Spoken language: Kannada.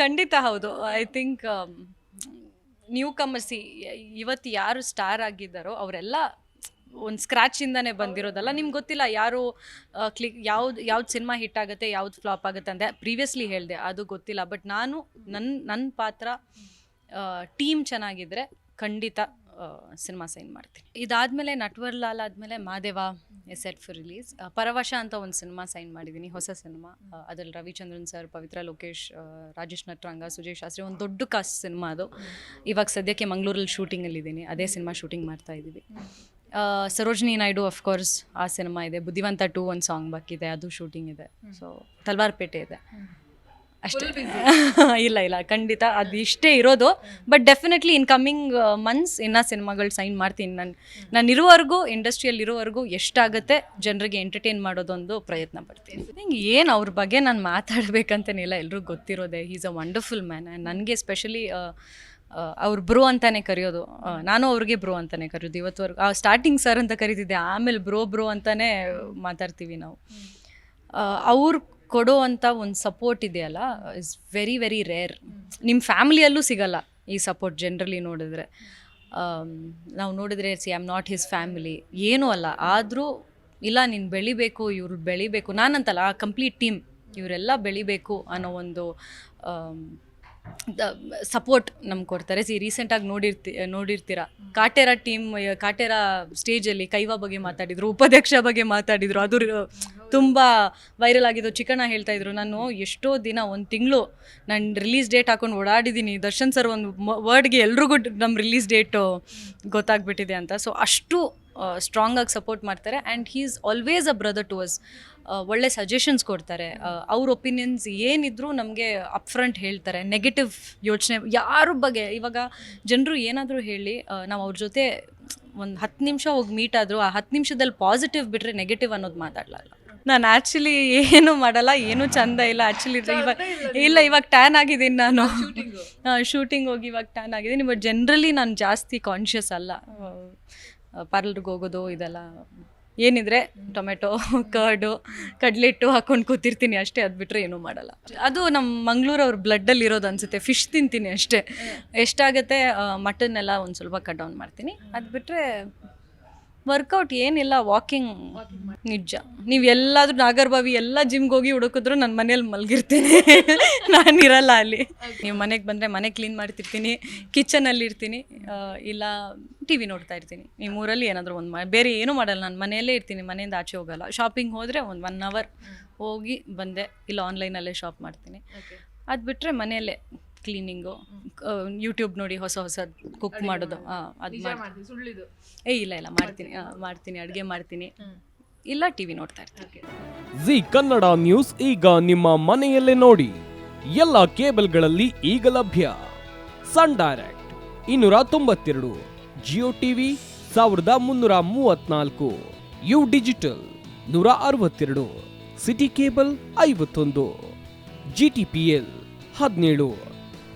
ಖಂಡಿತ ಹೌದು. ಐ ಥಿಂಕ್ ನ್ಯೂ ಕಮರ್ಸಿ ಇವತ್ತು ಯಾರು ಸ್ಟಾರ್ ಆಗಿದ್ದಾರೋ ಅವರೆಲ್ಲ ಒಂದು ಸ್ಕ್ರ್ಯಾಚಿಂದನೇ ಬಂದಿರೋದಲ್ಲ. ನಿಮ್ಗೆ ಗೊತ್ತಿಲ್ಲ ಯಾರು ಕ್ಲಿಕ್ ಯಾವ್ದು ಯಾವ್ದು ಸಿನಿಮಾ ಹಿಟ್ ಆಗುತ್ತೆ, ಯಾವ್ದು ಫ್ಲಾಪ್ ಆಗುತ್ತೆ ಅಂತ ಪ್ರೀವಿಯಸ್ಲಿ ಹೇಳಿದೆ. ಅದು ಗೊತ್ತಿಲ್ಲ. ಬಟ್ ನಾನು ನನ್ನ ನನ್ನ ಪಾತ್ರ ಟೀಮ್ ಚೆನ್ನಾಗಿದ್ರೆ ಖಂಡಿತ ಸಿನಿಮಾ ಸೈನ್ ಮಾಡ್ತೀನಿ. ಇದಾದ್ಮೇಲೆ ನಟ್ವರ್ಲಾಲ್ ಆದ್ಮೇಲೆ Madeva, is set for release Paravasha ಅಂತ ಒಂದು ಸಿನಿಮಾ ಸೈನ್ ಮಾಡಿದ್ದೀನಿ ಹೊಸ ಸಿನಿಮಾ ಅದರಲ್ಲಿ ರವಿಚಂದ್ರನ್ ಸರ್ ಪವಿತ್ರ ಲೋಕೇಶ್ ರಾಜೇಶ್ ನಟ್ರಂಗ ಸುಜಯ್ ಶಾಸ್ತ್ರಿ, ಒಂದು ದೊಡ್ಡ ಕಾಸ್ಟ್ ಸಿನಿಮಾ ಅದು. ಇವಾಗ ಸದ್ಯಕ್ಕೆ ಮಂಗಳೂರಲ್ಲಿ ಶೂಟಿಂಗಲ್ಲಿದ್ದೀನಿ ಅದೇ ಸಿನಿಮಾ ಶೂಟಿಂಗ್ ಮಾಡ್ತಾ ಇದ್ದೀವಿ ಸರೋಜಿನಿ ನಾಯ್ಡು ಅಫ್ಕೋರ್ಸ್ ಆ ಸಿನಿಮಾ ಇದೆ. ಬುದ್ಧಿವಂತ ಟೂ ಒಂದು ಸಾಂಗ್ ಬಾಕಿದೆ, ಅದು ಶೂಟಿಂಗ್ ಇದೆ. ಸೊ ತಲ್ವಾರ್ಪೇಟೆ ಇದೆ. ಅಷ್ಟೇ. ಇಲ್ಲ ಇಲ್ಲ ಖಂಡಿತ ಅದು ಇಷ್ಟೇ ಇರೋದು. But definitely in coming months ಇನ್ನೂ ಸಿನಿಮಾಗಳು ಸೈನ್ ಮಾಡ್ತೀನಿ ನಾನು. ನಾನು ಇರುವವರೆಗೂ ಇಂಡಸ್ಟ್ರಿಯಲ್ಲಿ ಇರುವವರೆಗೂ ಎಷ್ಟಾಗುತ್ತೆ ಜನರಿಗೆ ಎಂಟರ್ಟೈನ್ ಮಾಡೋದೊಂದು ಪ್ರಯತ್ನ ಪಡ್ತೀನಿ. ಹಿಂಗೆ ಏನು ಅವ್ರ ಬಗ್ಗೆ ನಾನು ಮಾತಾಡಬೇಕಂತೇನಿಲ್ಲ ಎಲ್ರಿಗೂ ಗೊತ್ತಿರೋದೆ. Is a wonderful man and ನನಗೆ ಸ್ಪೆಷಲಿ ಅವ್ರು ಬ್ರೋ ಅಂತಾನೆ ಕರೆಯೋದು. ನಾನು ಅವ್ರಿಗೆ ಬ್ರೋ ಅಂತಾನೆ ಕರೆಯೋದು. ಇವತ್ತುವರೆಗೂ ಆ ಸ್ಟಾರ್ಟಿಂಗ್ ಸರ್ ಅಂತ ಕರಿತಿದ್ದೆ. ಆಮೇಲೆ ಬ್ರೋ ಬ್ರೋ ಅಂತಾನೆ ಮಾತಾಡ್ತೀವಿ ನಾವು. ಅವ್ರು ಕೊಡೋ ಅಂತ ಒಂದು ಸಪೋರ್ಟ್ ಇದೆಯಲ್ಲ ಇಸ್ ವೆರಿ ವೆರಿ ರೇರ್ ನಿಮ್ಮ ಫ್ಯಾಮಿಲಿಯಲ್ಲೂ ಸಿಗಲ್ಲ ಈ ಸಪೋರ್ಟ್ ಜನರಲಿ ನೋಡಿದ್ರೆ. ನಾವು ನೋಡಿದ್ರೆ see am not his family ಏನೂ ಅಲ್ಲ, ಆದರೂ ಇಲ್ಲ, ನೀನು ಬೆಳಿಬೇಕು, ಇವ್ರು ಬೆಳಿಬೇಕು. ನಾನಂತಲ್ಲ, ಆ ಕಂಪ್ಲೀಟ್ ಟೀಮ್ ಇವರೆಲ್ಲ ಬೆಳಿಬೇಕು ಅನ್ನೋ ಒಂದು ಸಪೋರ್ಟ್ ನಮ್ಗೆ ಕೊಡ್ತಾರೆ. ಸಿ ರೀಸೆಂಟಾಗಿ ನೋಡಿರ್ತಿ, ನೋಡಿರ್ತೀರ? ಕಾಟೇರ ಟೀಮ್ ಕಾಟೇರ ಸ್ಟೇಜಲ್ಲಿ ಕೈವಾ ಬಗ್ಗೆ ಮಾತಾಡಿದ್ರು, ಉಪಾಧ್ಯಕ್ಷ ಬಗ್ಗೆ ಮಾತಾಡಿದ್ರು. ಅದು, ತುಂಬ ವೈರಲ್ ಆಗಿದ್ದು ಚಿಕಣ ಹೇಳ್ತಾ ಇದ್ರು. ನಾನು ಎಷ್ಟೋ ದಿನ, ಒಂದು ತಿಂಗಳು ನಾನು ರಿಲೀಸ್ ಡೇಟ್ ಹಾಕೊಂಡು ಓಡಾಡಿದ್ದೀನಿ ದರ್ಶನ್ ಸರ್ ಒಂದು ವರ್ಡ್ಗೆ ಎಲ್ರಿಗೂ ನಮ್ಮ ರಿಲೀಸ್ ಡೇಟು ಗೊತ್ತಾಗ್ಬಿಟ್ಟಿದೆ ಅಂತ. ಸೊ ಅಷ್ಟು ಸ್ಟ್ರಾಂಗಾಗಿ ಸಪೋರ್ಟ್ ಮಾಡ್ತಾರೆ. And he is always a brother to us ಒಳ್ಳೆ ಸಜೆಷನ್ಸ್ ಕೊಡ್ತಾರೆ. ಅವ್ರ ಒಪಿನಿಯನ್ಸ್ ಏನಿದ್ರು ನಮಗೆ ಅಪ್ಫ್ರಂಟ್ ಹೇಳ್ತಾರೆ. ನೆಗೆಟಿವ್ ಯೋಚನೆ ಯಾರ ಬಗ್ಗೆ ಇವಾಗ ಜನರು ಏನಾದರೂ ಹೇಳಿ ನಾವು ಅವ್ರ ಜೊತೆ ಒಂದು ಹತ್ತು ನಿಮಿಷ ಹೋಗಿ ಮೀಟ್ ಆದರೂ ಆ ಹತ್ತು ನಿಮಿಷದಲ್ಲಿ ಪಾಸಿಟಿವ್ ಬಿಟ್ಟರೆ ನೆಗೆಟಿವ್ ಅನ್ನೋದು ಮಾತಾಡಲ್ಲ ನಾನು ಆ್ಯಕ್ಚುಲಿ ಏನು ಮಾಡಲ್ಲ ಏನೂ ಚಂದ ಇಲ್ಲ ಆ್ಯಕ್ಚುಲಿ ಇವಾಗ ಇಲ್ಲ ಇವಾಗ ಟ್ಯಾನ್ ಆಗಿದ್ದೀನಿ ನಾನು. ಶೂಟಿಂಗ್ ಹೋಗಿ ಇವಾಗ ಟ್ಯಾನ್ ಆಗಿದ್ದೀನಿ. ಬಟ್ ಜನ್ರಲಿ ನಾನು ಜಾಸ್ತಿ ಕಾನ್ಷಿಯಸ್ ಅಲ್ಲ. ಪಾರ್ಲರ್ಗೆ ಹೋಗೋದು ಇದೆಲ್ಲ. ಏನಿದ್ರೆ ಟೊಮೆಟೊ, ಕರ್ಡು, ಕಡಲೆಟ್ಟು ಹಾಕೊಂಡು ಕೂತಿರ್ತೀನಿ ಅಷ್ಟೇ, ಅದು ಬಿಟ್ಟರೆ ಏನೂ ಮಾಡಲ್ಲ. ಅದು ನಮ್ಮ ಮಂಗಳೂರು ಅವ್ರ ಬ್ಲಡ್ಡಲ್ಲಿ ಇರೋದು ಅನ್ಸುತ್ತೆ ಫಿಶ್ ತಿಂತೀನಿ ಅಷ್ಟೇ. ಎಷ್ಟಾಗುತ್ತೆ ಮಟನ್ ಎಲ್ಲ ಒಂದು ಸ್ವಲ್ಪ ಕಟ್ ಡೌನ್ ಮಾಡ್ತೀನಿ. ಅದು ಬಿಟ್ಟರೆ ವರ್ಕೌಟ್ ಏನಿಲ್ಲ ವಾಕಿಂಗ್ ನಿಜ. ನೀವು ಎಲ್ಲಾದ್ರೂ ನಾಗರ್ಬಾವಿ ಎಲ್ಲ ಜಿಮ್ಗೆ ಹೋಗಿ ಹುಡುಕಿದ್ರು ನನ್ನ ಮನೇಲಿ ಮಲಗಿರ್ತೀನಿ. ನಾನು ಇರಲ್ಲ ಅಲ್ಲಿ. ನೀವು ಮನೆಗೆ ಬಂದರೆ ಮನೆ ಕ್ಲೀನ್ ಮಾಡ್ತಿರ್ತೀನಿ ಕಿಚನಲ್ಲಿ ಇರ್ತೀನಿ ಇಲ್ಲ ಟಿ ವಿ ನೋಡ್ತಾ ಇರ್ತೀನಿ. ನಿಮ್ಮ ಊರಲ್ಲಿ ಏನಾದರೂ ಒಂದು ಬೇರೆ ಏನೂ ಮಾಡಲ್ಲ ನಾನು ಮನೆಯಲ್ಲೇ ಇರ್ತೀನಿ ಮನೆಯಿಂದ ಆಚೆ ಹೋಗಲ್ಲ. ಶಾಪಿಂಗ್ ಹೋದರೆ ಒಂದು ಒನ್ ಅವರ್ ಹೋಗಿ ಬಂದೆ ಇಲ್ಲ ಆನ್ಲೈನಲ್ಲೇ ಶಾಪ್ ಮಾಡ್ತೀನಿ. ಅದು ಬಿಟ್ಟರೆ ಮನೆಯಲ್ಲೇ ಕ್ಲೀನಿಂಗು ಯೂಟ್ಯೂಬ್ ನೋಡಿ ಹೊಸ ಹೊಸ ಕುಕ್ ಮಾಡೋದು. ಹಾಂ ಅದು ಮಾಡಿ ಸುಳ್ಳಿದು. ಏ ಇಲ್ಲ ಇಲ್ಲ ಮಾಡ್ತೀನಿ. ಮಾಡ್ತೀನಿ. ಅಡುಗೆ ಮಾಡ್ತೀನಿ. ಇಲ್ಲ ಟಿವಿ ನೋಡ್ತಾ ಇರ್ತೀನಿ. ಜಿ ಕನ್ನಡ ನ್ಯೂಸ್ ಈಗ ನಿಮ್ಮ ಮನೆಯಲ್ಲೇ ನೋಡಿ. ಎಲ್ಲ ಕೇಬಲ್ಗಳಲ್ಲಿ ಈಗ ಲಭ್ಯ. ಸನ್ ಡೈರೆಕ್ಟ್ ಇನ್ನೂರ ತೊಂಬತ್ತೆರಡು. ಜಿಯೋ ಟಿವಿ ಸಾವಿರದ ಮುನ್ನೂರ ಮೂವತ್ನಾಲ್ಕು ಯು ಡಿಜಿಟಲ್ ನೂರ ಅರವತ್ತೆರಡು. ಸಿಟಿ ಕೇಬಲ್ ಐವತ್ತೊಂದು. ಜಿ ಟಿ ಪಿ ಎಲ್ ಹದಿನೇಳು.